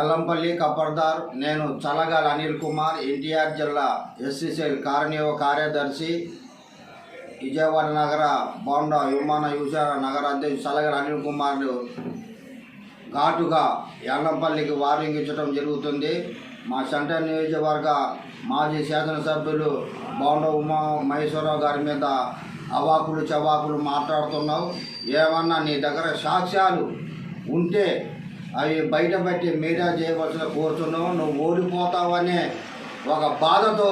ఎల్లంపల్లి కప్పర్దార్ నేను చల్లగాల అనిల్ కుమార్ ఎన్టీఆర్ జిల్లా ఎస్సీసీఎల్ కార్నియో కార్యదర్శి విజయవాడ నగర బోండా విమాన యువజన నగర అధ్యక్షుడు చల్లగాల అనిల్ కుమార్ ఘాటుగా ఎల్లంపల్లికి వారింగించడం జరుగుతుంది. మా సెంటర్ నియోజకవర్గ మాజీ శాసనసభ్యులు బోండ ఉమా మహేశ్వరరావు గారి మీద అవాకులు చవాకులు మాట్లాడుతున్నావు. ఏమన్నా నీ దగ్గర సాక్ష్యాలు ఉంటే అవి బయటపెట్టి మీడియా చేయవలసిన కోరుతున్నావు. నువ్వు ఓడిపోతావనే ఒక బాధతో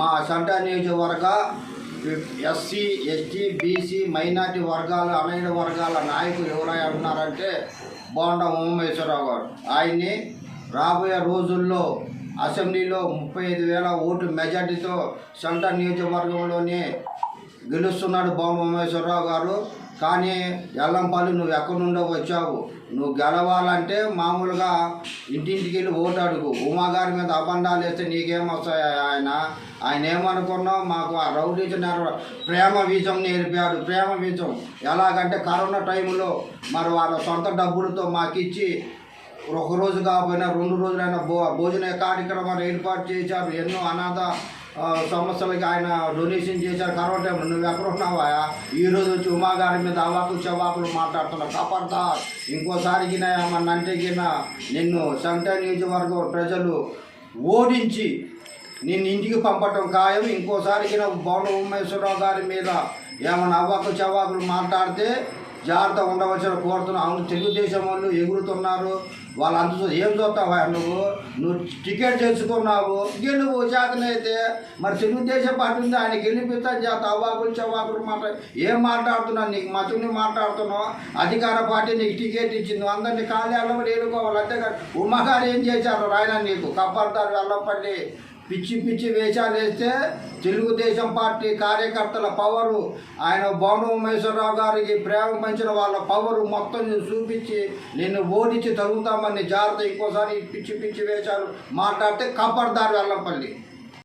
మా సంట నియోజకవర్గ ఎస్సీ ఎస్టీ బీసీ మైనార్టీ వర్గాలు అనేక వర్గాల నాయకులు ఎవరై ఉన్నారంటే బోండ ఉమేశ్వరరావు గారు. ఆయన్ని రాబోయే రోజుల్లో అసెంబ్లీలో ముప్పై ఐదు వేల ఓటు మెజార్టీతో సెంటర్ నియోజకవర్గంలోనే గెలుస్తున్నాడు బొమ్మ ఉమేశ్వరరావు గారు. కానీ ఎల్లంపల్లి నువ్వు ఎక్కడి నుండో వచ్చావు. నువ్వు గెలవాలంటే మామూలుగా ఇంటింటికి వెళ్ళి ఓటు అడుగు. ఉమా గారి మీద అబండాలు వేస్తే నీకేం వస్తాయి ఆయన? ఆయన ఏమనుకున్నావు? మాకు ఆ రౌడీస్ ప్రేమ వీజం నేర్పాడు. ప్రేమ వీజం ఎలాగంటే కరోనా టైంలో మరి వాళ్ళ సొంత డబ్బులతో మాకు ఇచ్చి ఒక రోజు కాకపోయినా రెండు రోజులైనా భో భోజన కార్యక్రమాలు ఏర్పాటు చేశారు. ఎన్నో అనాథ ఆ, ఆయన డొనేషన్ చేశారు కరోనా టైంలో నువ్వు ఎక్కడ ఈరోజు ఈ రోజు వచ్చి ఉమా గారి మీద అవాకులు చవాకులు మాట్లాడుతున్నావు కాపాడుతా ఇంకోసారికి ఏమన్నా అంటే గిన నిన్ను సెంటర్ నియోజకవర్గం ప్రజలు ఓడించి నిన్ను ఇంటికి పంపటం ఖాయం. ఇంకోసారికి భవన ఉమేశ్వరరావు గారి మీద ఏమైనా అవ్వకు చవాకులు మాట్లాడితే జాగ్రత్త ఉండవలసిన కోరుతున్నాను అవును తెలుగుదేశం వాళ్ళు ఎగురుతున్నారు. వాళ్ళంతా ఏం చూస్తావా నువ్వు? నువ్వు టికెట్ తెచ్చుకున్నావు. గెలువు చేతనైతే మరి తెలుగుదేశం పార్టీ ఉంది ఆయన గెలిపిస్తా చేత అవ్వాకులు చవాకులు మాట్లాడు ఏం మాట్లాడుతున్నావు నీకు? మతుని మాట్లాడుతున్నావు. అధికార పార్టీ నీకు టికెట్ ఇచ్చింది. అందరినీ ఖాళీ వెళ్ళబడి ఏడుకోవాలి. అంతేకాదు ఉమ్మగారు ఏం చేశారు రాయన నీకు? కబ్బర్దారు వెళ్ళపల్లి పిచ్చి పిచ్చి వేషాలు వేస్తే తెలుగుదేశం పార్టీ కార్యకర్తల పవరు. ఆయన భవన ఉమేశ్వరరావు గారికి ప్రేమ పంచిన వాళ్ళ పవరు మొత్తం నేను చూపించి నిన్ను ఓడించి తరుగుతామని జాగ్రత్త ఇంకోసారి పిచ్చి పిచ్చి వేషాలు మాట్లాడితే కాపాడతారు వెళ్ళంపల్లి